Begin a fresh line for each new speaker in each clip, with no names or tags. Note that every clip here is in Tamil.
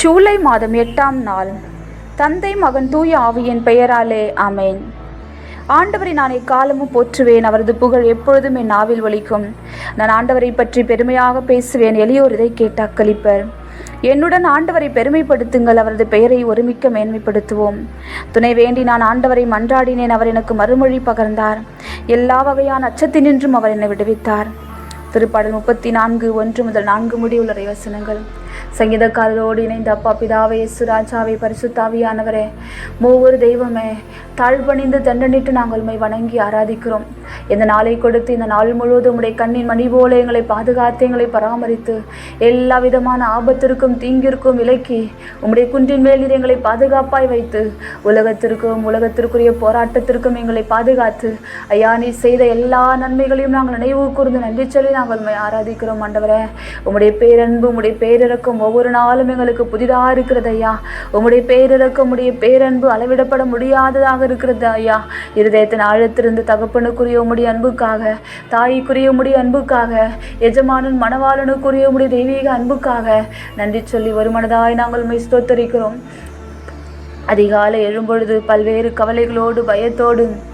ஜூலை மாதம் எட்டாம் நாள். தந்தை மகன் தூய ஆவியின் பெயராலே அமேன் ஆண்டவரை நான் எக்காலமும் போற்றுவேன். அவரது புகழ் எப்பொழுதும் என் நாவில் ஒலிக்கும். நான் ஆண்டவரை பற்றி பெருமையாக பேசுவேன். எளியோர் இதை கேட்டு அக்களிப்பர். என்னுடன் ஆண்டவரை பெருமைப்படுத்துங்கள். அவரது பெயரை ஒருமிக்க மேன்மைப்படுத்துவோம். துணை வேண்டி நான் ஆண்டவரை மன்றாடினேன். அவர் எனக்கு மறுமொழி பகர்ந்தார். எல்லா வகையான அச்சத்தினின்றும் அவர் என்னை விடுவித்தார். திருப்பாடல் முப்பத்தி நான்கு ஒன்று முதல் நான்கு முடிவுள்ள வசனங்கள் சங்கீதக்காரரோடு இணைந்த அப்பா பிதாவே சுராஜாவை பரிசுத்தாவியானவரே மூவொரு தெய்வமே தாழ்பணிந்து தண்டனிட்டு நாங்கள் உண்மை வணங்கி ஆராதிக்கிறோம். இந்த நாளை கொடுத்து இந்த நாள் முழுவதும் உடைய கண்ணின் மணி போல எங்களை பாதுகாத்து எங்களை பராமரித்து எல்லா விதமான ஆபத்திற்கும் தீங்கிற்கும் விலக்கி உம்முடைய குன்றின் மேல் எங்களை பாதுகாப்பாய் வைத்து உலகத்திற்கும் உலகத்திற்குரிய போராட்டத்திற்கும் எங்களை பாதுகாத்து ஐயா நீ செய்த எல்லா நன்மைகளையும் நாங்கள் நினைவு கூர்ந்து நன்றி சொல்லி நாங்கள் உண்மை ஆராதிக்கிறோம் ஆண்டவரே. உம்முடைய பேரன்பு உம்முடைய பேரிறக்கம் ஒவ்வொரு நாளும் எங்களுக்கு புதிதாக இருக்கிறது ஐயா. உம்முடைய பேரிறக்கம் உடைய பேரன்பு அளவிடப்பட முடியாததாக இருக்கிறது ஐயா. இருதயத்தின் ஆழத்திலிருந்து தகப்பனுக்குரிய உம்முடைய அன்புக்காக தாய்க்குரிய உம்முடைய அன்புக்காக எஜமானன் மணவாளனுக்குரிய உம்முடைய தெய்வீக அன்புக்காக நன்றி சொல்லி ஒருமனதாய் நாங்கள் உம்மை ஸ்தோத்தரிக்கிறோம். அதிகாலை எழும்பொழுது பல்வேறு கவலைகளோடு பயத்தோடு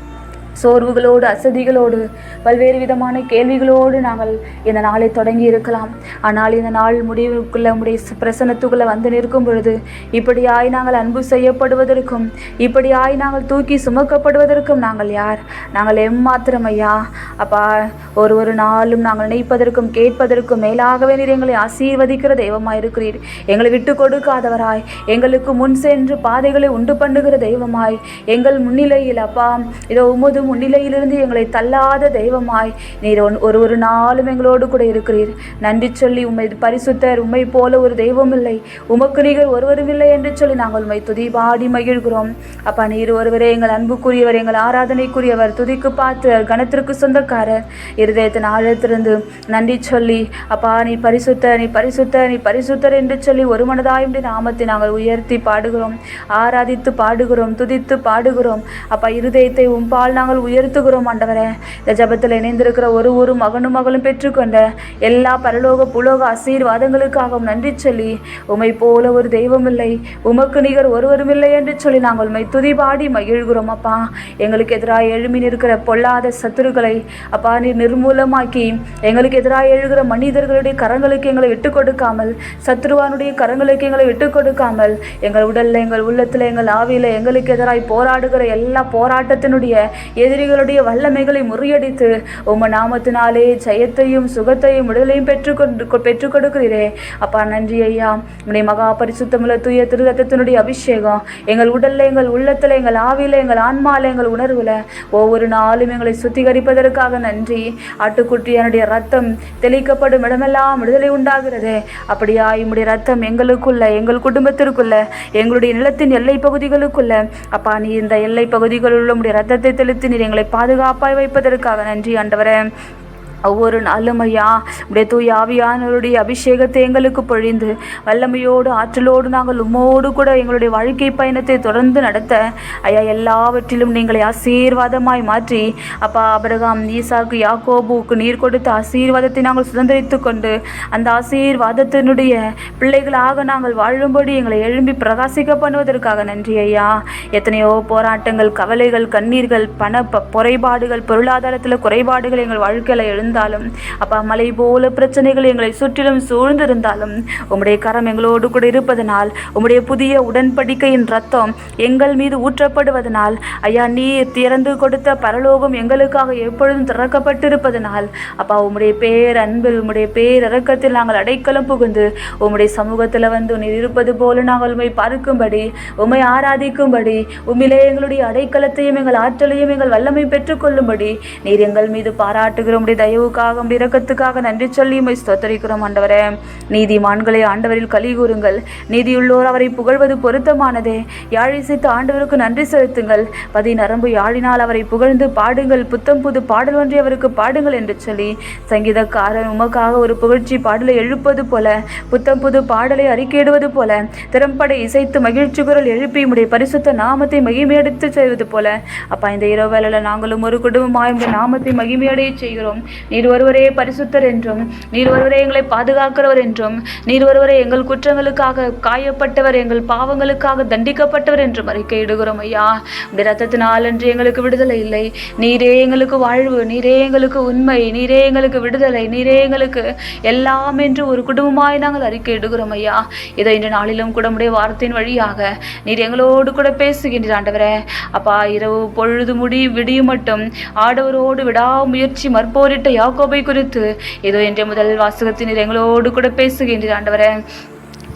சோர்வுகளோடு அசதிகளோடு பல்வேறு விதமான கேள்விகளோடு நாங்கள் இந்த நாளை தொடங்கி இருக்கலாம். ஆனால் இந்த நாள் முடிவுக்குள்ள உடைய பிரசனத்துக்குள்ளே வந்து நிற்கும் பொழுது இப்படியாய் நாங்கள் அன்பு செய்யப்படுவதற்கும் இப்படியாய் நாங்கள் தூக்கி சுமக்கப்படுவதற்கும் நாங்கள் யார்? நாங்கள் எம்மாத்திரம் ஐயா. அப்பா ஒரு ஒரு நாளும் நாங்கள் நினைப்பதற்கும் கேட்பதற்கும் மேலாகவே நீர் எங்களை ஆசீர்வதிக்கிற தெய்வமாய் இருக்கிறீர் எங்களை விட்டு கொடுக்காதவராய் எங்களுக்கு முன் சென்று பாதைகளை உண்டு பண்ணுகிற தெய்வமாய் எங்கள் முன்னிலையில் அப்பா இதோ உமது முன்னிலையிலிருந்து எங்களை தள்ளாத தெய்வமாய் நீர் ஒரு ஒரு நாளும் எங்களோடு கூட இருக்கிறீர். நன்றி சொல்லி உண்மை பரிசுத்தர் உண்மை போல ஒரு தெய்வம் இல்லை உமக்கு நீங்கள் ஒருவரும் இல்லை என்று சொல்லி நாங்கள் உண்மை துதி பாடி மகிழ்கிறோம். அப்பா நீர் ஒருவரே எங்கள் அன்புக்குரியவர் எங்கள் ஆராதனைக்குரியவர் துதிக்கு பார்த்து கணத்திற்கு சொந்தக்காரர். இருதயத்தின் ஆழத்திலிருந்து நன்றி சொல்லி அப்பா நீ பரிசுத்த நீ பரிசுத்த நீ பரிசுத்தர் என்று சொல்லி ஒரு மனதாய் நாமத்தை நாங்கள் உயர்த்தி பாடுகிறோம். ஆராதித்து பாடுகிறோம் துதித்து பாடுகிறோம். அப்பா இருதயத்தை உம்பால் நாங்கள் உயர்த்துகிறோம் ஆண்டவரே. இந்த ஜபத்தில் இணைந்திருக்கிற ஒரு ஒரு மகனும் மகளும் பெற்றுக்கொண்ட எல்லா பரலோக புலோக ஆசீர்வாதங்களுக்காகவும் நன்றி சொல்லி உமை போல ஒரு தெய்வம் இல்லை உமக்கு நிகர் ஒருவரும் இல்லை என்று சொல்லி நாங்கள் உண்மை துதிபாடி மகிழ்கிறோம் அப்பா. எங்களுக்கு எதிராக எழுமி நிற்கிற பொல்லாத சத்துருக்களை அப்பா நீர் நிர்மூலமாக்கி எங்களுக்கு எதிராக எழுகிற மனிதர்களுடைய கரங்களுக்கு எங்களை விட்டு கொடுக்காமல் சத்ருவானுடைய கரங்களுக்கு எங்களை விட்டு கொடுக்காமல் எங்கள் உடல்ல எங்கள் உள்ளத்துல எங்கள் ஆவியில எங்களுக்கு எதிராய் போராடுகிற எல்லா போராட்டத்தினுடைய எதிரிகளுடைய வல்லமைகளை முறியடித்து உம்ம நாமத்தினாலே ஜெயத்தையும் சுகத்தையும் விடுதலையும் பெற்றுக்கொண்டு பெற்றுக் கொடுக்கிறீரே. அப்பா நன்றி ஐயா. உடைய மகா பரிசுத்தமுள்ள தூய திருதத்தினுடைய அபிஷேகம் எங்கள் உடல்ல எங்கள் உள்ளத்துல எங்கள் ஆவியில எங்கள் ஆன்மால எங்கள் உணர்வுல ஒவ்வொரு நாளும் எங்களை சுத்திகரிப்பதற்காக நன்றி. ஆட்டுக்குட்டியனுடைய ரத்தம் தெளிக்கப்படும் இடமெல்லாம் விடுதலை உண்டாகிறது. அப்படியா உம்முடைய ரத்தம் எங்களுக்குள்ள எங்கள் குடும்பத்திற்குள்ள எங்களுடைய நிலத்தின் எல்லை பகுதிகளுக்குள்ள. அப்பா நீ இந்த எல்லை பகுதிகளில் உள்ள ரத்தத்தை தெளித்து நீர் எங்களை பாதுகாப்பாய் வைப்பதற்காக. நன்றி ஆண்டவரே. ஒவ்வொரு நாளும் ஐயா உடைய தூய ஆவியானவருடைய அபிஷேகத்தை எங்களுக்கு பொழிந்து வல்லமையோடு ஆற்றலோடு நாங்கள் உம்மோடு கூட எங்களுடைய வாழ்க்கை பயணத்தை தொடர்ந்து நடத்த ஐயா எல்லாவற்றிலும் நீங்களை ஆசீர்வாதமாய் மாற்றி அப்பா அபிரகாம் ஈசாக்கு யாக்கோபுக்கு நீர் கொடுத்த ஆசீர்வாதத்தை நாங்கள் சுதந்திரித்து கொண்டு அந்த ஆசீர்வாதத்தினுடைய பிள்ளைகளாக நாங்கள் வாழும்படி எங்களை எழும்பி பிரகாசிக்க பண்ணுவதற்காக நன்றி ஐயா. எத்தனையோ போராட்டங்கள் கவலைகள் கண்ணீர்கள் பண ப- குறைபாடுகள் பொருளாதாரத்தில் குறைபாடுகள் எங்கள் வாழ்க்கையில் இருந்தாலும் அப்பா மலை போல பிரச்சனைகள் எங்களை சுற்றிலும் சூழ்ந்திருந்தாலும் உம்முடைய கரம் எங்களோடு கூட இருப்பதனால் உம்முடைய புதிய உடன்படிக்கையின் ரத்தம் எங்கள் மீது ஊற்றப்படுவதனால் ஐயா நீர் திறந்து கொடுத்த பரலோகம் எங்களுக்காக எப்பொழுதும் திறக்கப்பட்டிருப்பதனால் அப்பா உம்முடைய பேர் அன்பில் உம்முடைய பேரக்கத்தில் நாங்கள் அடைக்கலம் புகுந்து உம்முடைய சமூகத்தில் வந்து நீர் இருப்பது போல நாங்கள் உம்மை பார்க்கும்படி உம்மை ஆராதிக்கும்படி உம்மிலே எங்களுடைய அடைக்கலத்தையும் எங்கள் ஆற்றலையும் எங்கள் வல்லமை பெற்றுக்கொள்ளும்படி நீர் எங்கள் மீது பாராட்டுகிற உடைய தயவுக்காக இரக்கத்துக்காக நன்றி சொல்லி உம்மை ஸ்தோத்தரிக்கிறோம் ஆண்டவரே. நீதிமான்களை ஆண்டவரில் கலி கூறுங்கள். நீதியுள்ளோர் அவரை புகழ்வது பொருத்தமானதே. யாழிசித்து ஆண்டவருக்கு நன்றி செலுத்துங்கள். பதி நரம்பு யாழினால் அவரை புகழ்ந்து பாடுங்கள். புத்தம் புது பாடல் ஒன்றை அவருக்கு பாடுங்கள் என்று சொல்லி சங்கீதக்காரன் உமக்காக ஒரு புகழ்ச்சி பாடலை எழுப்பது போல புத்தம் புது பாடலை அறிக்கையிடுவது போல திறம்பட இசைத்து மகிழ்ச்சி குரல் எழுப்பி உடைய பரிசுத்த நாமத்தை மகிமையெடுத்து செய்வது போல அப்பா இந்த இரவு வேலையில் நாங்களும் ஒரு குடும்பமாக இந்த நாமத்தை மகிமையடைய செய்கிறோம். நீர் ஒருவரே பரிசுத்தர் என்றும் நீர் ஒருவரே எங்களை பாதுகாக்கிறவர் என்றும் நீர் ஒருவரே எங்கள் குற்றங்களுக்காக காயப்பட்டவர் எங்கள் பாவங்களுக்காக தண்டிக்கப்பட்டவர் என்றும் அறிக்கையிடுகிறோம் ஐயா. உடைய ரத்தத்தினால் என்று எங்களுக்கு விடுதலை இல்லை. நீரே எங்களுக்கு வாழ்வு நீரே எங்களுக்கு உண்மை நீரே எங்களுக்கு விடுதலை நீரே எங்களுக்கு எல்லாம் என்று ஒரு குடும்பமாய் நாங்கள் அறிக்கையிடுகிறோம் ஐயா. இதை இன்று நாளிலும் கூட உடைய வார்த்தையின் வழியாக நீர் எங்களோடு கூட பேசுகின்ற ஆண்டவரே. அப்பா இரவு பொழுது முடி விடியும் மட்டும் ஆடவரோடு விடாமுயற்சி மற்போரிட்ட யாக்கோபை குறித்து இதோ இன்றைய முதல் வாசகத்தினர் எங்களோடு கூட பேசுகின்றீர் ஆண்டவரே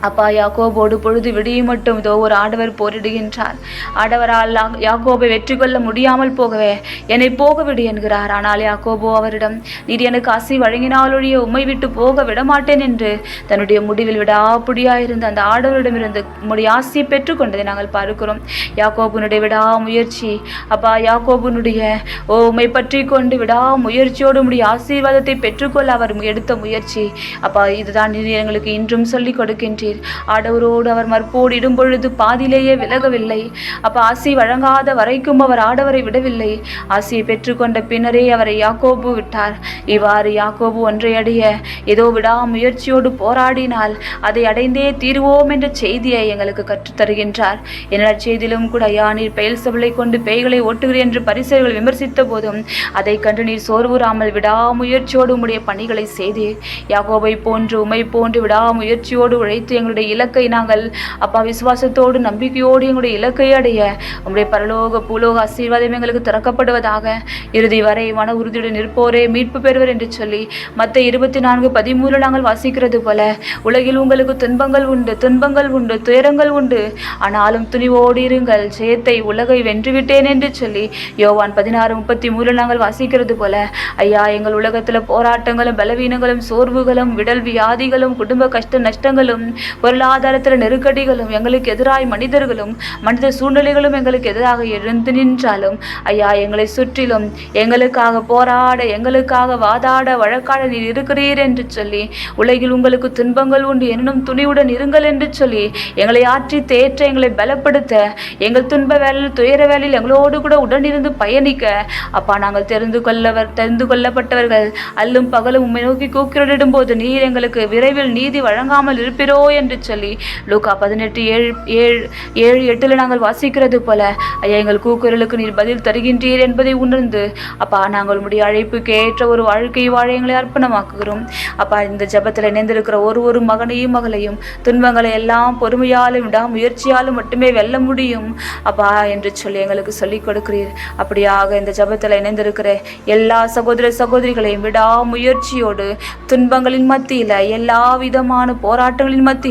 அப்பா யாக்கோபோடு பொழுது விடியும் மட்டும் இதோ ஒரு ஆடவர் போரிடுகின்றார். ஆடவரால் யாக்கோபை வெற்றி கொள்ள முடியாமல் போகவே என்னை போகவிடு என்கிறார். ஆனால் யாக்கோபோ அவரிடம் நீர் எனக்கு அசி வழங்கினாலொழிய உம்மை விட்டு போக விடமாட்டேன் என்று தன்னுடைய முடிவில் விடாப்புடியாயிருந்த அந்த ஆடவரிடமிருந்து உம்முடைய ஆசியை பெற்றுக்கொண்டதை நாங்கள் பார்க்கிறோம். யாக்கோபுனுடைய விடாமுயற்சி அப்பா யாக்கோபுனுடைய ஓ உம்மை பற்றி கொண்டு விடாமுயற்சியோடு உடைய ஆசீர்வாதத்தை பெற்றுக்கொள்ள அவர் எடுத்த முயற்சி அப்பா இதுதான் நீர் எங்களுக்கு இன்றும் சொல்லிக் கொடுக்கின்றீர். ஆடவரோடு அவர் மற்போடிடும் பொழுது பாதியிலேயே விலகவில்லை. அப்ப ஆசி வழங்காத வரைக்கும் அவர் ஆடவரை விடவில்லை. ஆசியை பெற்றுக்கொண்ட பின்னரே அவரை யாக்கோபு விட்டார். இவ்வாறு யாக்கோபு ஒன்றை அடைய ஏதோ விடாமுயற்சியோடு போராடினால் அதை அடைந்தே தீருவோம் என்ற செய்தியை எங்களுக்கு கற்றுத் தருகின்றார். என்ன செய்தியிலும் கூட ஐயா நீர் பெயல் சபலை கொண்டு பேய்களை ஓட்டுகிறீர் என்று பரிசர்கள் விமர்சித்த போதும் அதை கண்டு நீர் சோர்வுறாமல் விடாமுயற்சியோடு உம்முடைய பணிகளை செய்து யாகோபை போன்று உமை போன்று விடாமுயற்சியோடு உழைத்து எங்களுடைய இலக்கை நாங்கள் அப்பா விசுவாசத்தோடு நம்பிக்கையோடு எங்களுடைய இலக்கை அடைய உங்களுடைய பரலோக பூலோக ஆசீர்வாதம் எங்களுக்கு திறக்கப்படுவதாக இறுதி வரை மன உறுதியுடன் நிற்போரே மீட்பு பெறுவர் என்று சொல்லி மற்ற இருபத்தி நான்கு பதிமூணு நாங்கள் வாசிக்கிறது போல உலகில் உங்களுக்கு துன்பங்கள் உண்டு துன்பங்கள் உண்டு துயரங்கள் உண்டு. ஆனாலும் துணிவோடு இருங்கள் ஜெயத்தை உலகை வென்றுவிட்டேன் என்று சொல்லி யோவான் பதினாறு முப்பத்தி மூணு நாங்கள் வாசிக்கிறது போல ஐயா எங்கள் உலகத்தில் போராட்டங்களும் பலவீனங்களும் சோர்வுகளும் விடல் வியாதிகளும் குடும்ப கஷ்ட நஷ்டங்களும் பொருளாதாரத்தில் நெருக்கடிகளும் எங்களுக்கு எதிராய் மனிதர்களும் மனித சூழ்நிலைகளும் எங்களுக்கு எதிராக எழுந்து நின்றாலும் ஐயா எங்களை சுற்றிலும் எங்களுக்காக போராட எங்களுக்காக வாதாட வழக்காட நீர் இருக்கிறீர் என்று சொல்லி உலகில் உங்களுக்கு துன்பங்கள் உண்டு என்னும் துணிவுடன் இருங்கள் என்று சொல்லி எங்களை ஆற்றி தேற்ற எங்களை பலப்படுத்த எங்கள் துன்ப வேலையில் துயர வேலையில் எங்களோடு கூட உடனிருந்து பயணிக்க அப்பா நாங்கள் தெரிந்து கொள்ளவர் தெரிந்து கொள்ளப்பட்டவர்கள் அல்லும் பகலும் உண்மை நோக்கி கூக்கிரடிடும் போது நீர் எங்களுக்கு விரைவில் நீதி வழங்காமல் இருப்பிரோ என்று சொல்லி லூக்கா பதினெட்டு ஏழு ஏழு ஏழு எட்டுல நாங்கள் வாசிக்கிறது போல ஐயா எங்கள் கூக்குரலுக்கு நீர் பதில் தருகின்றீர் என்பதை உணர்ந்து அப்பா நாங்கள் உம்முடைய அழைப்புக்கு ஏற்ற ஒரு வாழ்க்கை வாழ எங்களை அர்ப்பணமாக்குகிறோம். அப்பா இந்த ஜெபத்தில் இணைந்திருக்கிற ஒரு ஒரு மகனையும் மகளையும் துன்பங்களை எல்லாம் பொறுமையாலும் விடாமுயற்சியாலும் மட்டுமே வெல்ல முடியும். அப்பா என்று சொல்லி எங்களுக்கு சொல்லிக் கொடுக்கிறீர். அப்படியாக இந்த ஜெபத்தில் இணைந்திருக்கிற எல்லா சகோதர சகோதரிகளையும் விடாமுயற்சியோடு துன்பங்களின் மத்தியில் எல்லா விதமான போராட்டங்களின் மத்தியில்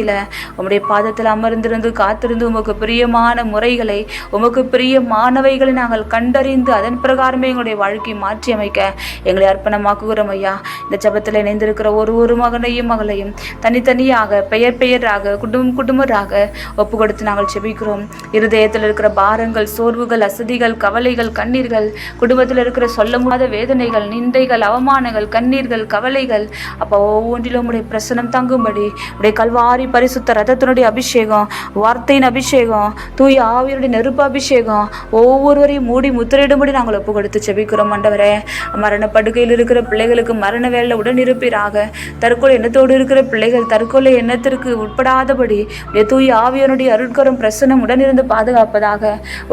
உம்முடைய பாதத்தில் அமர்ந்திருந்து காத்திருந்து உமக்கு பிரியமான முறைகளை உமக்கு பிரியமானவைகளை நாங்கள் கண்டறிந்து அதன் பிரகாரமே எங்களுடைய வாழ்க்கை மாற்றி அமைக்க எங்களை அர்ப்பணமாக்குகிறோம் ஐயா. இந்த ஜபத்தில் இணைந்திருக்கிற ஒரு ஒரு மகனையும் மகளையும் தனித்தனியாக பெயர் பெயராக குடும்பம் குடும்பராக ஒப்பு கொடுத்து நாங்கள் செபிக்கிறோம் இருதயத்தில் இருக்கிற பாரங்கள் சோர்வுகள் அசதிகள் கவலைகள் கண்ணீர்கள் குடும்பத்தில் இருக்கிற சொல்ல முடியாத வேதனைகள் நிந்தைகள் அவமானங்கள் கண்ணீர்கள் கவலைகள் அப்போ ஒவ்வொன்றிலும் உடைய பிரசனம் தங்கும்படி உடைய கல்வாரி பரிசுத்த ரதத்தினுடைய அபிஷேகம் வார்த்தையின் அபிஷேகம் தூய ஆவியனுடைய நெருப்பு அபிஷேகம் ஒவ்வொருவரையும் மூடி முத்திரையிடும்படி நாங்கள் ஒப்பு கொடுத்து செபிக்கிறோம் ஆண்டவரே. மரண படுக்கையில் இருக்கிற பிள்ளைகளுக்கு மரண வேலை உடன் இருப்பீராக தற்கொலை எண்ணத்தோடு இருக்கிற பிள்ளைகள் தற்கொலை எண்ணத்திற்கு உட்படாதபடி தூய ஆவியனுடைய அருட்கரும் பிரசனம் உடனிருந்து பாதுகாப்பதாக.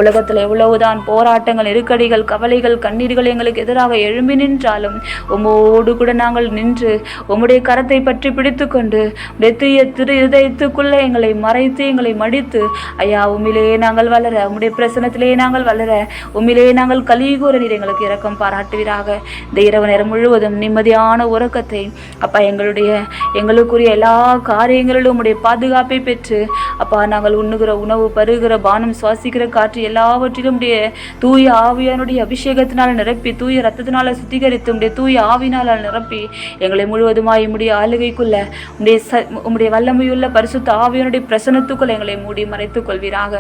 உலகத்தில் எவ்வளவுதான் போராட்டங்கள் நெருக்கடிகள் கவலைகள் கண்ணீர்கள் எங்களுக்கு எதிராக எழும்பி நின்றாலும் உம்மோடு கூட நாங்கள் நின்று உம்முடைய கரத்தை பற்றி பிடித்துக்கொண்டு உடைய தூய திரு இதயத்துக்குள்ளே எங்களை மறைத்து எங்களை மடித்து. ஐயா உம்மிலே நாங்கள் வளர உம்முடைய பிரசனத்திலேயே நாங்கள் வளர உம்மிலே நாங்கள் கலிகூற நீர் எங்களுக்கு இரக்கம் பாராட்டுவீராக. இந்த இரவு நேரம் முழுவதும் நிம்மதியான உறக்கத்தை அப்பா எங்களுடைய எங்களுக்குரிய எல்லா காரியங்களிலும் உம்முடைய பாதுகாப்பை பெற்று அப்பா நாங்கள் உண்ணுகிற உணவு பருகிற பானம் சுவாசிக்கிற காற்று எல்லாவற்றிலும் உடைய தூய ஆவியானுடைய அபிஷேகத்தினால் நிரப்பி தூய ரத்தத்தினால சுத்திகரித்து உடைய தூய ஆவினால் நிரப்பி எங்களை முழுவதுமாய் உடைய ஆளுகைக்குள்ள உடைய ச உடைய வல்லமையுள்ள பரிசுத்த ஆவியனுடைய பிரசனத்துக்குள் எங்களை மூடி மறைத்துக் கொள்வீராக.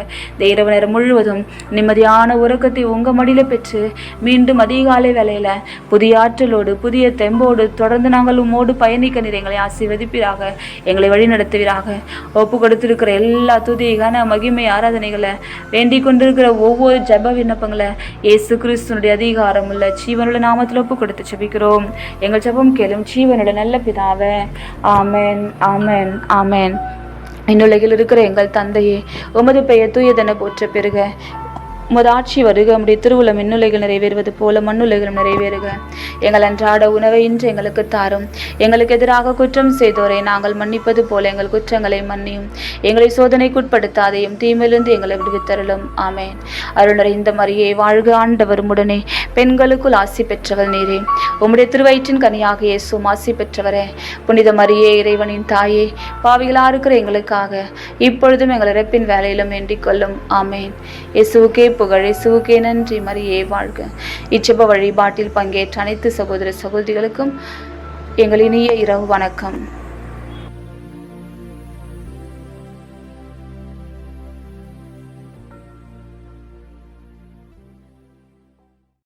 இரவு நேரம் முழுவதும் நிம்மதியான உறக்கத்தை உங்க மடியில பெற்று மீண்டும் அதிகாலை வேலையில் புதிய ஆற்றலோடு புதிய தெம்போடு தொடர்ந்து நாங்கள் உம்மோடு பயணிக்க நீர் எங்களை ஆசீர்வதிப்பீராக எங்களை வழி நடத்துவீராக ஒப்பு கொடுத்திருக்கிற எல்லா துதி கன மகிமை ஆராதனைகளை வேண்டிக் கொண்டிருக்கிற ஒவ்வொரு ஜெப விண்ணப்பங்களை இயேசு கிறிஸ்துனுடைய அதிகாரம் உள்ள ஜீவனுள்ள நாமத்தில் ஒப்பு கொடுத்து ஜெபிக்கிறோம். எங்கள் ஜெபம் கேளும் ஜீவனுள்ள நல்ல பிதாவே ஆமேன் ஆமேன் ஆமேன். இன்னுலகில் இருக்கிற எங்கள் தந்தையே உமது பெயர் தூயதென போற்ற பெருக உமது ஆட்சி வருக உம்முடைய திருவுள மின்னுலைகள் நிறைவேறுவது போல மண்ணுலைகளும் நிறைவேறுக. எங்கள் அன்றாட உணவை இன்று எங்களுக்கு தாரும். எங்களுக்கு எதிராக குற்றம் செய்தோரை நாங்கள் மன்னிப்பது போல எங்கள் குற்றங்களை மன்னியும். எங்களை சோதனைக்குட்படுத்தாதையும் தீமையிலிருந்து எங்களை விடுவித்தருளும். ஆமேன். அருள் இந்த மரியை வாழ்க ஆண்டவர் உடனே பெண்களுக்குள் ஆசி பெற்றவள் நீரே. உம்முடைய திருவயிற்றின் கனியாக இயேசும் ஆசி பெற்றவரே. புனித மரியே இறைவனின் தாயே பாவிகளா இருக்கிற எங்களுக்காக இப்பொழுதும் எங்கள் இறப்பின் வேலையிலும் வேண்டிக் கொள்ளும். ஆமேன். இயேசுக்கே புகழை. இயேசுவுக்கே நன்றி. மரியே வாழ்க. இச்சப வழிபாட்டில் பங்கேற்ற அனைத்து சகோதர சகோதரிகளுக்கும் எங்கள் இனிய இரவு வணக்கம்.